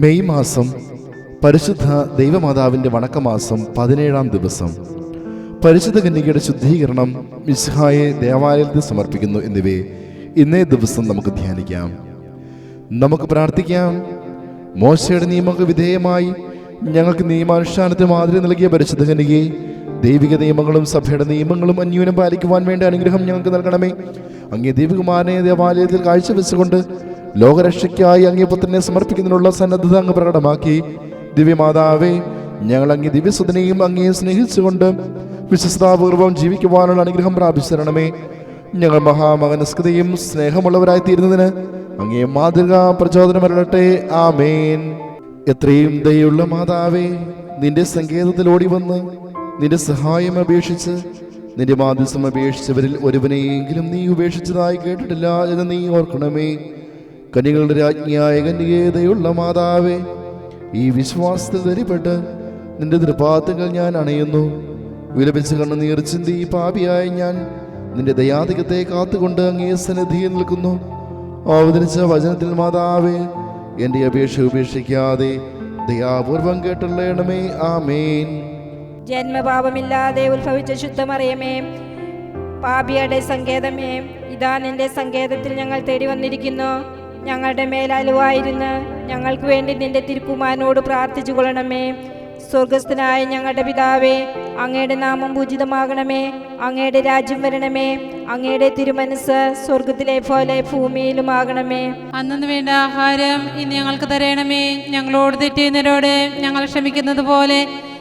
May മാസം പരിശുദ്ധ ദൈവമാതാവിന്റെ വണക്കമാസം പതിനേഴാം ദിവസം. പരിശുദ്ധ കന്യകയുടെ ശുദ്ധീകരണം മിസ്ഹായെ ദേവാലയത്തിൽ സമർപ്പിക്കുന്നു എന്നിവയെ ഇന്നേ ദിവസം നമുക്ക് ധ്യാനിക്കാം. നമുക്ക് പ്രാർത്ഥിക്കാം. മോശയുടെ നിയമങ്ങൾക്ക് വിധേയമായി ഞങ്ങൾക്ക് നിയമാനുഷ്ഠാനത്തിന് മാതൃക നൽകിയ പരിശുദ്ധ കന്യകയെ ദൈവിക നിയമങ്ങളും സഭയുടെ നിയമങ്ങളും അന്യൂനം പാലിക്കുവാൻ വേണ്ട അനുഗ്രഹം ഞങ്ങൾക്ക് നൽകണമേ. അങ്ങേ ദൈവകുമാരനെ ദേവാലയത്തിൽ കാഴ്ചവെച്ചുകൊണ്ട് ലോകരക്ഷയ്ക്കായി അങ്ങേപുത്രനെ സമർപ്പിക്കുന്നതിനുള്ള സന്നദ്ധത അങ്ങ് പ്രകടമാക്കി. ദിവ്യമാതാവേ ഞങ്ങൾ അങ്ങേ ദിവ്യസുതനെയും അങ്ങേ സ്നേഹിച്ചുകൊണ്ട് വിശ്വസ്താപൂർവം ജീവിക്കുവാനുള്ള അനുഗ്രഹം പ്രാപിച്ചിരണമേ. ഞങ്ങൾ മഹാമകനസ്കതയും സ്നേഹമുള്ളവരായി തീരുന്നതിന് അങ്ങേ മാതൃകാ പ്രചോദനം വരട്ടെ ആമേൻ. എത്രയും ദയുള്ള മാതാവേ നിന്റെ സങ്കേതത്തിൽ ഓടി വന്ന് നിന്റെ സഹായം അപേക്ഷിച്ച് നിന്റെ മാധ്യസം അപേക്ഷിച്ചവരിൽ ഒരുവനെയെങ്കിലും നീ ഉപേക്ഷിച്ചതായി കേട്ടിട്ടില്ല എന്ന് നീ ഓർക്കണമേ. കനികളുടെ രാജ്ഞിയായ കന്യകേതയുള്ള മാതാവേ ഈ വിശ്വാസത്തിൽ ധരിപ്പെട്ട് നിന്റെ തൃപാദങ്ങൾ ഞാൻ അണയുന്നു. വിലപിച്ച് കണ്ണുനീർ ചിന്തി പാപിയായ ഞാൻ നിന്റെ ദയാധികത്തെ കാത്തുകൊണ്ട് അങ്ങേ സന്നിധിയിൽ നിൽക്കുന്നു. അവതരിച്ച വചനത്തിൽ മാതാവേ എന്റെ അപേക്ഷ ഉപേക്ഷിക്കാതെ ദയാപൂർവം കേട്ടുള്ളണമേ ആമേൻ. ജന്മപാപമില്ലാതെ ഉത്ഭവിച്ച ശുദ്ധമറിയമേ പാപിയുടെ സങ്കേതമേ ഇതാ നിന്റെ സങ്കേതത്തിൽ ഞങ്ങൾ തേടി വന്നിരിക്കുന്നു. ഞങ്ങളുടെ മേലാലുവായിരുന്ന് ഞങ്ങൾക്ക് വേണ്ടി നിന്റെ തിരുക്കുമാരനോട് പ്രാർത്ഥിച്ചു കൊള്ളണമേ സ്വർഗസ്ഥനായ ഞങ്ങളുടെ പിതാവേ അങ്ങയുടെ നാമം പൂജിതമാകണമേ. അങ്ങയുടെ രാജ്യം വരണമേ. അങ്ങയുടെ തിരുമനസ് സ്വർഗത്തിലെ പോലെ ഭൂമിയിലും ആകണമേ അന്നു വേണ്ട ആഹാരം ഇന്ന് ഞങ്ങൾക്ക് തരണമേ. ഞങ്ങളോട് തെറ്റിയുന്നവരോട് ഞങ്ങൾ ക്ഷമിക്കുന്നത് പോലെ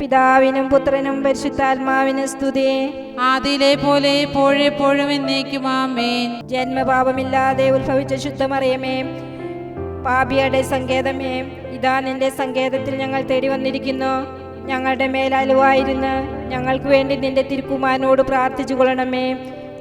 പിതാവിനും പുത്രനും പരിശുദ്ധാത്മാവിന് സ്തുതി. ആദിയിലെ പോലെ എപ്പോഴെപ്പോഴും എന്നേക്കും ആമേൻ. ജന്മപാപമില്ലാതെ ഉത്ഭവിച്ച ശുദ്ധമറിയമേ പാപിയുടെ സങ്കേതമേ ഇതാ നിന്റെ സങ്കേതത്തിൽ ഞങ്ങൾ തേടി വന്നിരിക്കുന്നു. ഞങ്ങളുടെ മേലലുവായിരുന്നു ഞങ്ങൾക്ക് വേണ്ടി നിന്റെ തിരുക്കുമാനോട് പ്രാർത്ഥിച്ചു കൊള്ളണമേ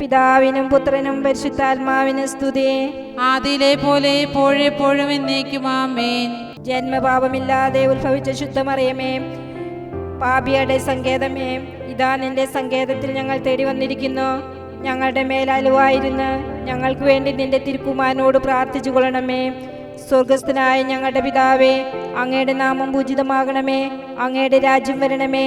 പിതാവിനും പുത്രനും പരിശുദ്ധാത്മാവിന് സ്തുതി. ആദിയിലെ പോലെ എപ്പോഴെപ്പോഴും എന്നേക്കും ആമേൻ. ജന്മപാപമില്ലാതെ ഉത്ഭവിച്ച ശുദ്ധമറിയമേ പാപിയുടെ സങ്കേതമേ ഇതാ നിന്റെ സങ്കേതത്തിൽ ഞങ്ങൾ തേടി വന്നിരിക്കുന്നു. ഞങ്ങളുടെ മേലലുവായിരുന്നു ഞങ്ങൾക്ക് വേണ്ടി നിന്റെ തിരുക്കുമാരനോട് പ്രാർത്ഥിച്ചു കൊള്ളണമേ. സ്വർഗസ്ഥനായ ഞങ്ങളുടെ പിതാവേ അങ്ങയുടെ നാമം പൂജിതമാകണമേ അങ്ങയുടെ രാജ്യം വരണമേ.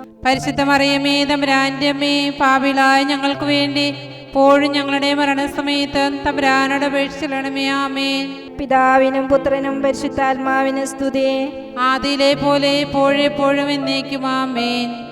പരിശുദ്ധ മറിയമേ തമ്പുരാന്റെ അമ്മേ ഞങ്ങൾക്ക് വേണ്ടി പോഴും ഞങ്ങളുടെ മരണസമയത്ത് തമ്പുരാനോട് അപേക്ഷിച്ചിടണമേ ആമേൻ. പിതാവിനും പുത്രനും പരിശുദ്ധാത്മാവിനും സ്തുതി ആദിയിലെ പോലെ എപ്പോഴെപ്പോഴും എന്നേക്കും ആമേൻ.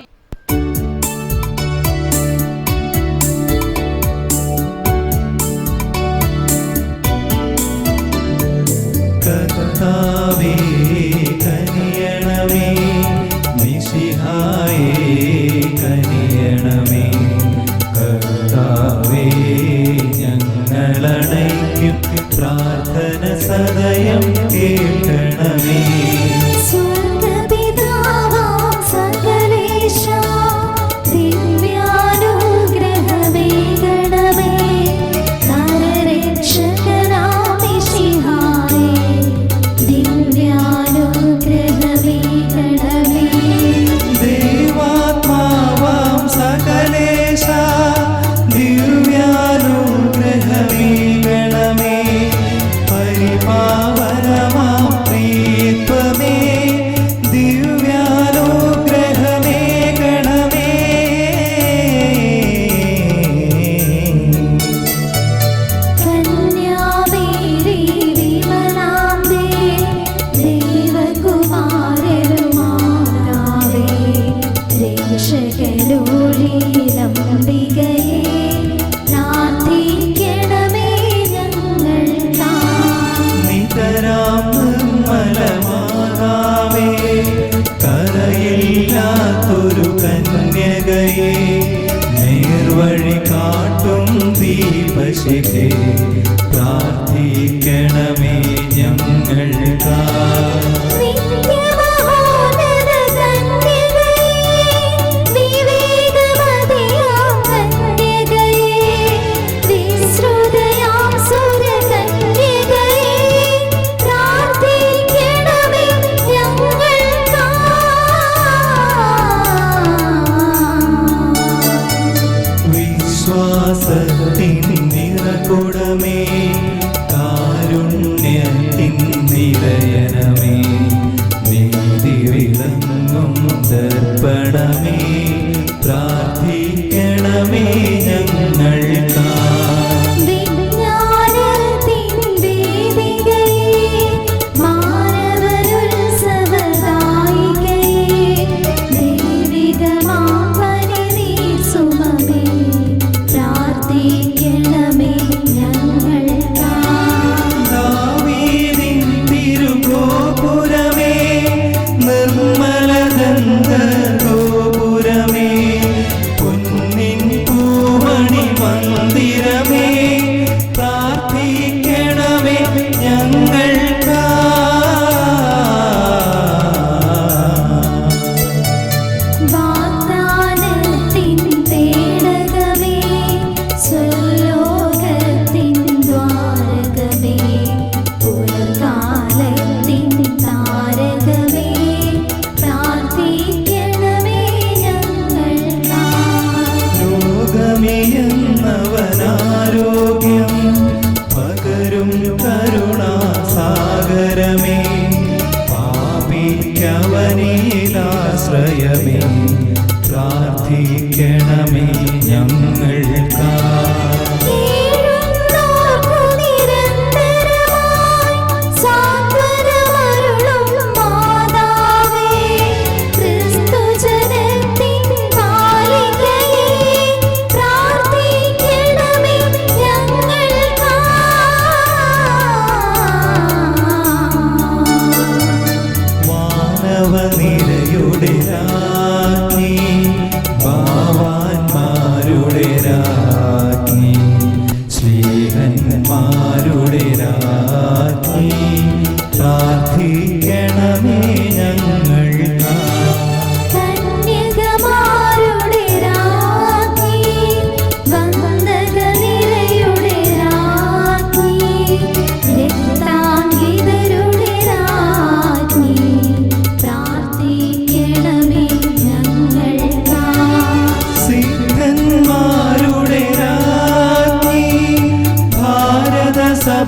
പ്രാർത്ഥിക്കണമേ ഞങ്ങൾക്കായി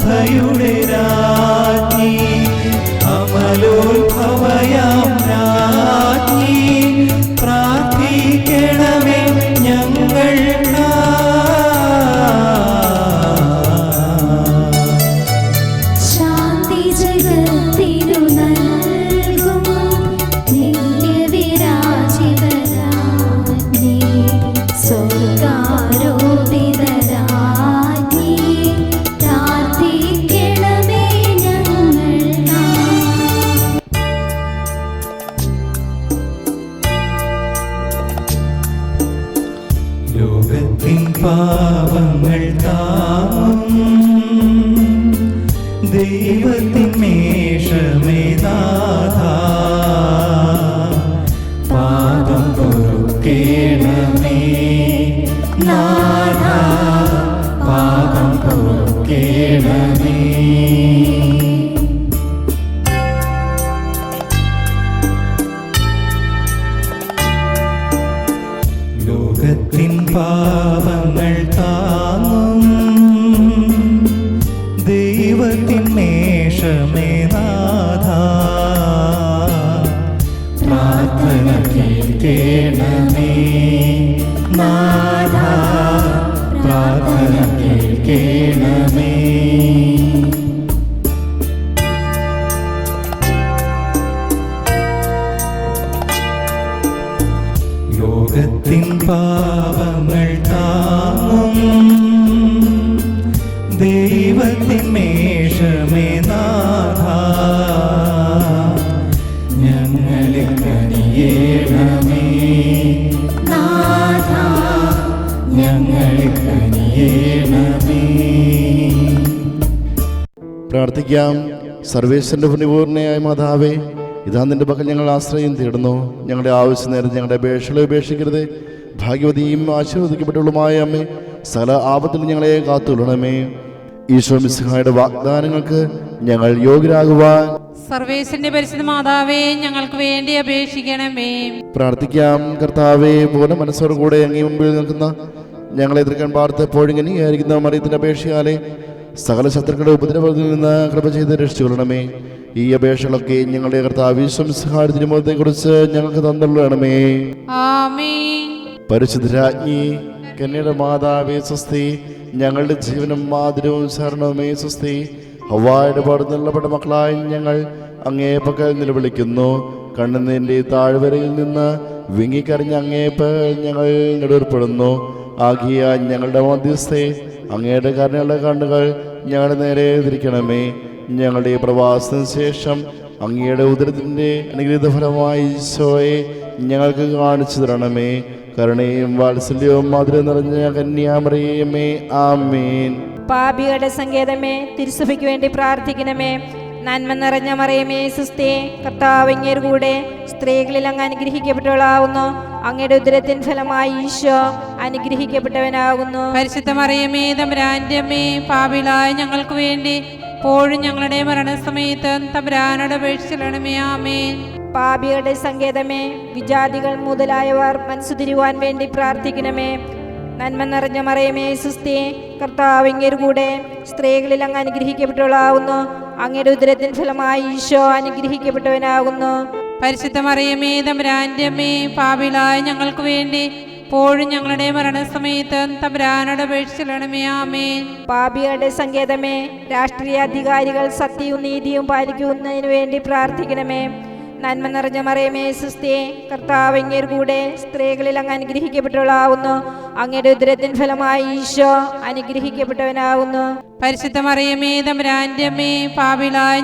ഭാരതസഭയുടെ പാപം പൊറുക്കേണമേ. പ്രാർത്ഥിക്കാം സർവേശ്വരന്റെ പുണ്യപൂർണയായ മാതാവേ ഇതാ നിന്റെ പക്കൽ ഞങ്ങൾ ആശ്രയം തേടുന്നു. ഞങ്ങളുടെ ആവശ്യം നേരം ഞങ്ങളുടെ അപേക്ഷകളെ ഉപേക്ഷിക്കരുത്. ഭാഗ്യവതിയും ആശീർവദിക്കപ്പെട്ടുള്ളതുമായ അമ്മേ സകല ആപത്തിൽ ഞങ്ങളെ കാത്തുകൊള്ളണമേ. ഈശോ മിസ്ഹായുടെ വാഗ്ദാനങ്ങൾക്ക് ഞങ്ങൾ യോഗ്യരാകുവാൻ സർവേശന്റെ പരിശുദ്ധ മാതാവേ ഞങ്ങൾക്ക് വേണ്ടി അപേക്ഷിക്കണമേ. പ്രാർത്ഥിക്കാം. കർത്താവേ പൂർണ മനസ്സോടുകൂടെ അങ്ങേ മുമ്പിൽ നിൽക്കുന്ന ഞങ്ങളെ എതിർക്കാൻ പാർത്ത് എപ്പോഴും ഇങ്ങനെയായിരിക്കുന്ന മറിയത്തിന്റെ അപേക്ഷയാലെ സകല ശത്രുക്കളുടെ ഉപദ്രവത്തിൽ നിന്ന് കൃപ ചെയ്ത് രക്ഷിച്ചുകൊള്ളണമേ. ഈ അപേക്ഷകളൊക്കെ ഞങ്ങളുടെ കർത്താവ് തിരുമുഖത്തെ കുറിച്ച് ഞങ്ങൾക്ക് തന്നുള്ളണമേ. പരിശുദ്ധരാജ്ഞി കന്യയുടെ മാതാവേ സ്വസ്തി ഞങ്ങളുടെ ജീവനും മാതിരവും ശരണവുമേ സ്വസ്തി. ഹവായുടെ പാട് നിലപെട്ട മക്കളായി ഞങ്ങൾ അങ്ങേ പക്കൽ നിലവിളിക്കുന്നു. കണ്ണുനീരിന്റെ താഴ്വരയിൽ നിന്ന് വിങ്ങിക്കറിഞ്ഞ അങ്ങേ ഞങ്ങൾ നെടുവർപ്പെടുന്നു. ആകിയ ഞങ്ങളുടെ മധ്യസ്ഥെ അങ്ങയുടെ കരുണയുള്ള കണ്ണുകൾ ഞങ്ങളുടെ നേരെ തിരിക്കണമേ ഞങ്ങളുടെ ഈ പ്രവാസത്തിന് ശേഷം അങ്ങയുടെ ഉദരത്തിന്റെ അനുഗ്രഹീത ഫലമായി ഈശോയെ ഞങ്ങൾക്ക് കാണിച്ചു തരണമേ. കരുണയും വാത്സല്യവും മധുരം നിറഞ്ഞ കന്യാമറിയമേ ആമേൻ. പാപികളുടെ സങ്കേതമേ തിരുസഭയ്ക്ക് വേണ്ടി പ്രാർത്ഥിക്കണമേ. നന്മ നിറഞ്ഞ മറിയമേ സുസ്ഥേ കർത്താവിങ്ങേർ കൂടെ സ്ത്രീകളിൽ അങ്ങ് അനുഗ്രഹിക്കപ്പെട്ടവളാവുന്നു. അങ്ങയുടെ ഉദരത്തിൻ ഫലമായി ഈശോ അനുഗ്രഹിക്കപ്പെട്ടവനാകുന്നു. പരിശുദ്ധ മറിയമേ തമ്പുരാന്റെ അമ്മേ പാപിളായ ഞങ്ങൾക്ക് വേണ്ടി പോഴും ഞങ്ങളുടെ മരണസമയത്ത് തമ്പുരാനോട് അപേക്ഷിച്ചിടണമേ ആമേൻ. പാപികളുടെ സങ്കേതമേ വിജാതികൾ മുതലായവർ മനസ്സു തിരുവാൻ വേണ്ടി പ്രാർത്ഥിക്കണമേ. നന്മ നിറഞ്ഞ മറിയമേ സുസ്ഥേ കർത്താവിങ്ങേർ കൂടെ സ്ത്രീകളിൽ അങ്ങ് അനുഗ്രഹിക്കപ്പെട്ടവളാവുന്നു. അങ്ങയുടെ ഉദരത്തിൻ ഫലമായി ഈശോ അനുഗ്രഹിക്കപ്പെട്ടവനാകുന്നു. പരിശുദ്ധ മറിയമേ തമ്പുരാന്റെ അമ്മേ പാപിളായ ഞങ്ങൾക്ക് വേണ്ടി പോഴും ഞങ്ങളുടെ മരണസമയത്ത് തമ്പുരാനോട് അപേക്ഷിച്ചിടണമേ ആമേ പാപികളുടെ സങ്കേതമേ രാഷ്ട്രീയ അധികാരികൾ സത്യവും നീതിയും പാലിക്കുന്നതിന് വേണ്ടി പ്രാർത്ഥിക്കണമേ. നന്മ നിറഞ്ഞ മറിയമേ സുസ്ഥേ കർത്താവ് അങ്ങേർ കൂടെ സ്ത്രീകളിൽ അങ്ങ് അനുഗ്രഹിക്കപ്പെട്ടവളാവുന്നു. അങ്ങയുടെ ഉദരത്തിൻ ഫലമായി ഈശോ അനുഗ്രഹിക്കപ്പെട്ടവനാവുന്നു. പരിശുദ്ധ മറിയമേ തമ്പുരാന്റെ അമ്മേ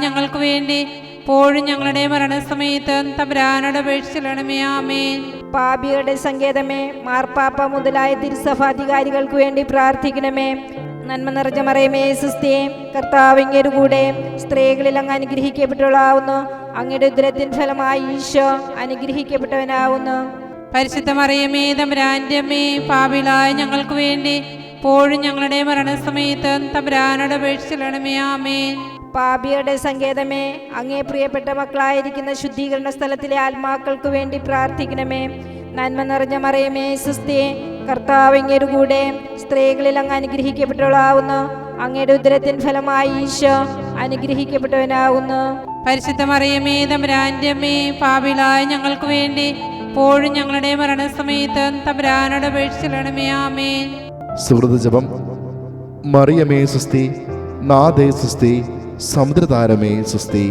ഞങ്ങൾക്ക് വേണ്ടി പോഴും ഞങ്ങളുടെ മരണസമയത്ത് തമ്പുരാനോട് അപേക്ഷിച്ചിടണമേ ആമേ പാപികളുടെ സങ്കേതമേ മാർപ്പാപ്പ മുതലായ തിരുസഭാധികാരികൾക്ക് വേണ്ടി പ്രാർത്ഥിക്കണമേ. നന്മ നിറഞ്ഞ മറയമേ സുസ്ഥേ കർത്താവിങ്ങയുടെ കൂടെ സ്ത്രീകളിൽ അങ്ങ് അനുഗ്രഹിക്കപ്പെട്ടവളാവുന്നു അങ്ങയുടെ ഉദരത്തിൻ ഫലമായി ഈശോ അനുഗ്രഹിക്കപ്പെട്ടവനാവുന്നു. പരിശുദ്ധ മറിയമേ തമ്പുരാന്റെ അമ്മേ ഞങ്ങൾക്ക് വേണ്ടി പോഴും ഞങ്ങളുടെ മരണസമയത്ത് തമ്പുരാനോട് അപേക്ഷിച്ചിടണമേ ആമേൻ. പാപിയുടെ സങ്കേതമേ അങ്ങേ പ്രിയപ്പെട്ട മക്കളായിരിക്കുന്ന ശുദ്ധീകരണ സ്ഥലത്തിലെ ആത്മാക്കൾക്ക് വേണ്ടി പ്രാർത്ഥിക്കണമേ. നന്മ നിറഞ്ഞ മറിയമേ സുസ്ഥേ. കർത്താവ് അങ്ങേരു കൂടെ സ്ത്രീകളിൽ അങ്ങ് അനുഗ്രഹിക്കപ്പെട്ടവളാവുന്നു. അങ്ങയുടെ ഉദരത്തിൻ ഫലമായി ഈശോ അനുഗ്രഹിക്കപ്പെട്ടവനാവുന്നു. പരിശുദ്ധ മറിയമേ തമ്പുരാന്റെ അമ്മേ ഞങ്ങൾക്ക് വേണ്ടി ഇപ്പോഴും ഞങ്ങളുടെ മരണസമയത്ത് തമ്പുരാനോട് അപേക്ഷിച്ചിടണമേ ആമേ സുഹൃത ജപം. മറിയമേ സുസ്തി നാദേ സുസ്തി സമുദ്രതാരമേ സുസ്തി